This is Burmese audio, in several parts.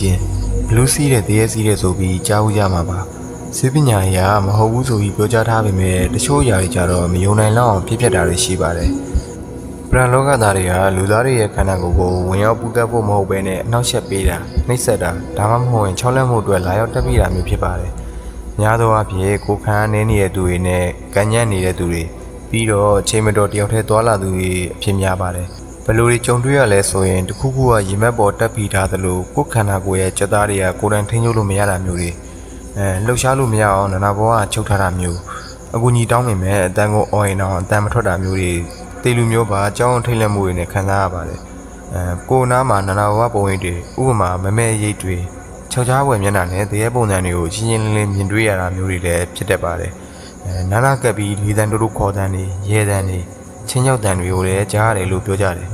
ချင်းဘလူးစီးတဲ့တရေစီးတဲ့ဆိုပြီးကြားဦးကြမှာပါစေပညာအရာမဟုတ်ဘူးဆိုပြီးပြောကြားထားပေမဲ့တချို့အရာတွေကြတော့မယုံနိုင်လောက်အောင်ဖြစ်ပျက်တာတွေရှိပါတယ်ပရန်လောကသားတွေကလူသားတွေရဲ့ခန္ဓာကိုယ်ကိုဝင်ရောက်ပူးကပ်ဖို့မဟုတ်ဘဲနဲ့အနောက်ရှက်ပေးတာနှိပ်စက်တာဒါမှမဟုတ်ရင်ချောလက်မှုအတွက်လာရောက်တက်ပြီးတာမျိုးဖြစ်ပါတယ်များသောအားဖြင့်ကိုယ်ခံအားနည်းနေတဲ့သူတွေနဲ့ကံညံ့နေတဲ့သူတွေပြီးတော့အချိန်မတော်တယောက်တည်းသွာလာသူတွေအဖြစ်များပါတယ် ဘယ်လိုတွေကြုံတွေ့ရလဲဆိုရင်တစ်ခုခုကရေမက်ပေါ်တက်ပြီးထားသလိုကိုယ်ခန္ဓာကိုယ်ရဲ့စက်သားတွေကကိုယ်တိုင်ထိန်းချုပ်လို့မရတာမျိုးတွေအဲလှုပ်ရှားလို့မရအောင်နာနာဘောကချုပ်ထားတာမျိုးအကူကြီးတောင်းမိမဲ့အတန်ကိုအော်ရင်တော့အတန်မထွက်တာမျိုးတွေတေလူမျိုးပါအကြောင်းထိတ်လက်မှုတွေနဲ့ခံစားရပါတယ်အဲကိုယ်နားမှာနာနာဘောပုံရိပ်တွေဥပမာမမဲရိပ်တွေခြောက်ချားဝယ်မျက်နှာနဲ့တရေပုံစံတွေကိုရှင်းရှင်းလင်းလင်းမြင်တွေ့ရတာမျိုးတွေလည်းဖြစ်တတ်ပါတယ်အဲနာနာကပ်ပြီးလေးတန်တို့တို့ခေါ်တန်တွေရဲတန်တွေ ချင်းရောက်တန်တွေကိုလည်းကြားရတယ်လို့ပြောကြတယ်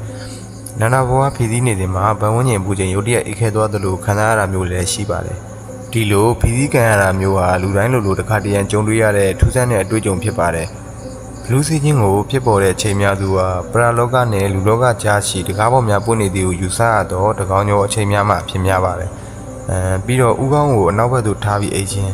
နာနာဘဝဖြည့်ဆည်းနေစဉ်မှာဗန်ဝန်းကျင်ပူချိန်ရုတ်တရက်အိတ်ခဲသွားသလိုခံစားရတာမျိုးလည်းရှိပါတယ်။ဒီလိုဖြည့်ဆည်းခံရတာမျိုးဟာလူတိုင်းလိုလိုတစ်ခါတရံကြုံတွေ့ရတဲ့ထူးဆန်းတဲ့အတွေ့အကြုံဖြစ်ပါတယ်။လူစီချင်းကိုဖြစ်ပေါ်တဲ့အချိန်များသူဟာပရာလောကနဲ့လူလောကကြားရှိတကားပေါများပွင့်နေသည်ကိုယူဆရတော့တကောင်းကျော်အချိန်များမှဖြစ်များပါတယ်။အဲပြီးတော့ဥကောင်းကိုအနောက်ဘက်သို့ထားပြီးအိတ်ချင်း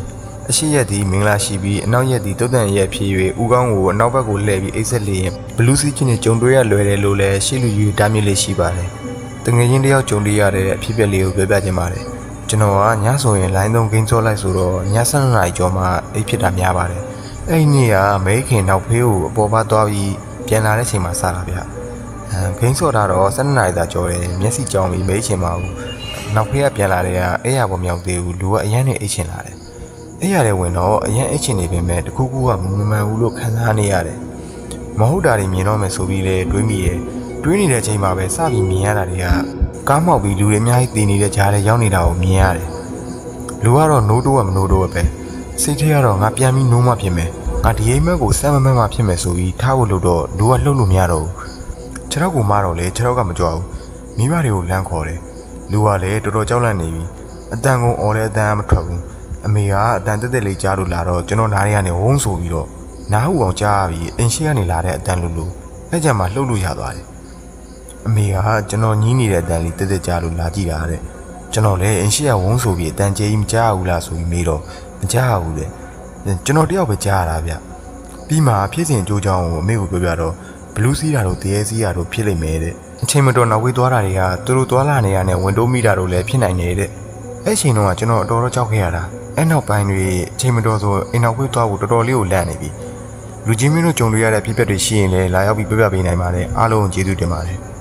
အရှိရက်သည်မင်္ဂလာရှိပြီးအနောက်ရက်သည်တုတ်တန်ရက်ဖြစ်၍ဥကောင်းကိုအနောက်ဘက်ကိုလှည့်ပြီးအိတ်ဆက်လျင်ဘလူးစီချင်းနဲ့ကြုံတွေ့ရလွယ်တယ်လို့လည်းရှေ့လူကြီးတားမြစ်လေးရှိပါတယ်။တငယ်ချင်းတယောက်ကြုံတွေ့ရတဲ့အဖြစ်အပျက်လေးကိုပြောပြခြင်းပါတယ်။ကျွန်တော်ကညဆိုရင်လိုင်းသုံးဂိမ်းစောလိုက်ဆိုတော့ည7နာရီကျော်မှအိတ်ဖြစ်တာများပါတယ်။အဲ့ဒီနေ့ကမဲခင်နောက်ဖေးကိုအပေါ်ပါသွားပြီးပြန်လာတဲ့ချိန်မှာစတာဗျ။အဲဂိမ်းစော့တာတော့12နာရီသာကျော်တယ်မျက်စိကြောင်ပြီးမိတ်ချင်ပါဘူးနောက်ဖေးကပြန်လာတဲ့ကအဲ့ရပေါ်မြောက်သေးဘူးလူကအရန်နဲ့အိတ်ချင်လာတယ် အဲ့ရတဲ့ဝင်တော့အရန်အိတ်ချင်နေပေမဲ့တခုခုကမမှန်ဘူးလို့ခံစားနေရတယ်မဟုတ်တာတွေမြင်တော့မယ်ဆိုပြီးလေတွေးမိတယ်တွေးနေတဲ့အချိန်မှာပဲစပြီးမြင်ရတာတွေကကားမောက်ပြီးလူတွေအများကြီးတည်နေတဲ့ကြားထဲရောက်နေတာကိုမြင်ရတယ်လူကတော့နိုးတိုးကမနိုးတိုးပဲစိတ်ထဲကတော့ငါပြန်ပြီးနိုးမှဖြစ်မယ်ငါဒီအိမ်မက်ကိုစမ်းမမက်မှဖြစ်မယ်ဆိုပြီးထားဖို့လို့တော့လူကလှုပ်လို့မရတော့ဘူးခြေထောက်ကိုမတော့လေခြေထောက်ကမကြွဘူးမိဘတွေကိုလမ်းခေါ်တယ်လူကလည်းတော်တော်ကြောက်လန့်နေပြီအတန်ကုန်អော်တဲ့အတန်ကမထွက်ဘူး အမေကအတန်တက်တက်လေးကြားလို့လာတော့ကျွန်တော်နားရကနေဝုန်းဆိုပြီးတော့နားဟူအောင်ကြားရပြီးအင်ရှိကနေလာတဲ့အတန်လို့လို့အဲ့ကြမှာလှုပ်လို့ရသွားတယ်အမေကကျွန်တော်ညင်းနေတဲ့အတန်လေးတက်တက်ကြားလို့လာကြည့်တာတဲ့ကျွန်တော်လည်းအင်ရှိကဝုန်းဆိုပြီးအတန်ကျေးကြီးမကြားဘူးလားဆိုပြီးမေးတော့မကြားဘူးတဲ့ကျွန်တော်တယောက်ပဲကြားရတာဗျပြီးမှဖြစ်စဉ်အကျိုးကြောင့်ကိုအမေကိုပြောပြတော့ဘလူးစီးတာတို့တရေစီးတာတို့ဖြစ်လိမ့်မယ်တဲ့အချိန်မတော်နောက်ဝေးသွားတာတွေကသူတို့သွားလာနေရတဲ့ဝင်တိုးမိတာတို့လည်းဖြစ်နိုင်နေတဲ့အဲ့ချိန်တော့ကကျွန်တော်အတော်တော့ကြောက်ခဲ့ရတာ အဲ့နောက်ပိုင်းတွေအချိန်မတော်ဆိုအိမ်နောက်ဝေးသွားဖို့တော်တော်လေးကိုလန့်နေပြီလူချင်းမင်းတို့ကြုံတွေ့ရတဲ့ဖြစ်ပျက်တွေရှိရင်လည်းလာရောက်ပြီးပြောပြပေးနိုင်ပါတယ်အားလုံးကျေးဇူးတင်ပါတယ်